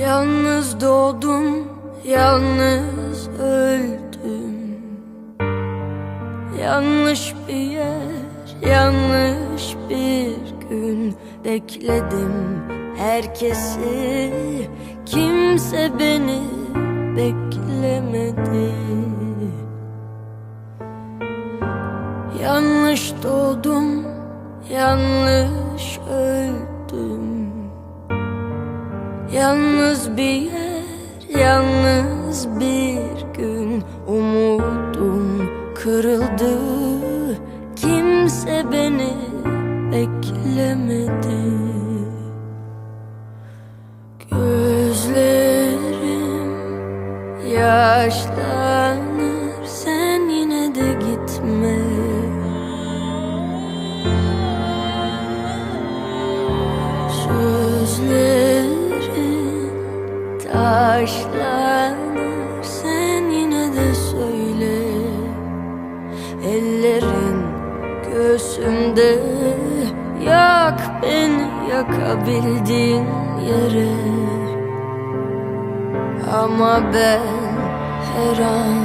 Yalnız doğdum, yalnız öldüm. Yanlış bir yer, yanlış bir gün Bekledim herkesi, kimse beni beklemedi. Yanlış doğdum, Yalnız bir yer, yalnız bir gün Umudum kırıldı. Kimse beni beklemedi. Gözlerim yaşlanır taşlanır Sen yine de söyle. Ellerin göğsümde Yak beni yakabildiğin yere. Ama ben her an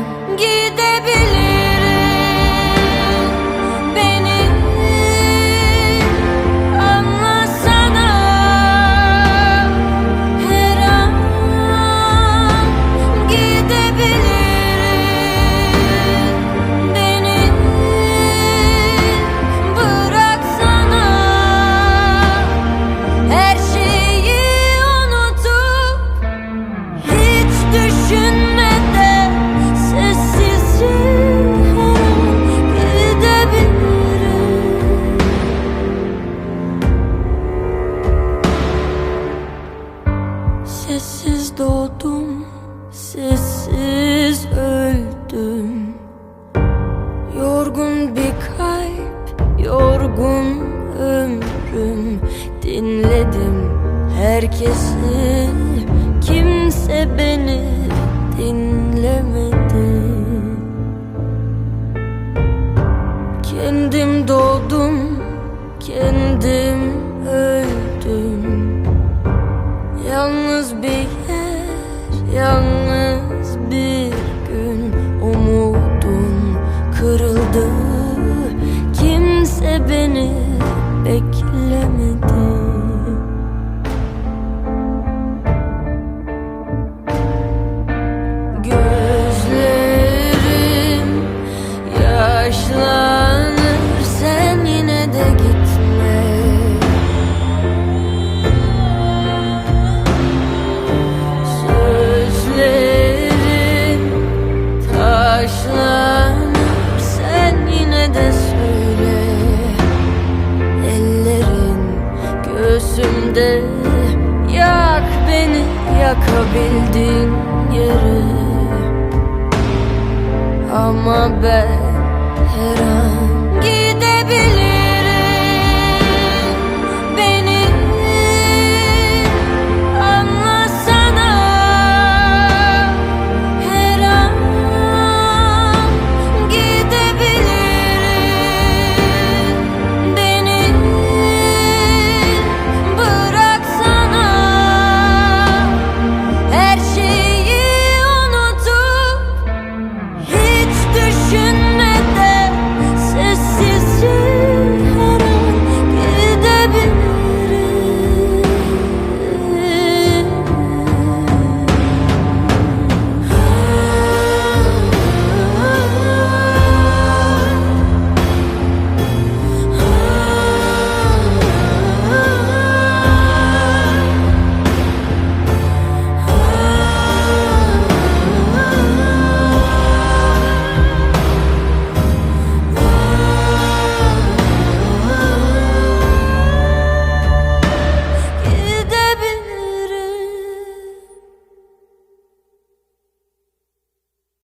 sessiz öldüm. Yorgun bir kalp, yorgun ömrüm. Dinledim herkesi, kimse beni dinlemedi. Kendim doğdum, kendim öldüm. Yalnız bir yer, yalnız bir gün Umudum kırıldı. Kimse beni beklemedi beni yakabildiğin yere Ama ben her an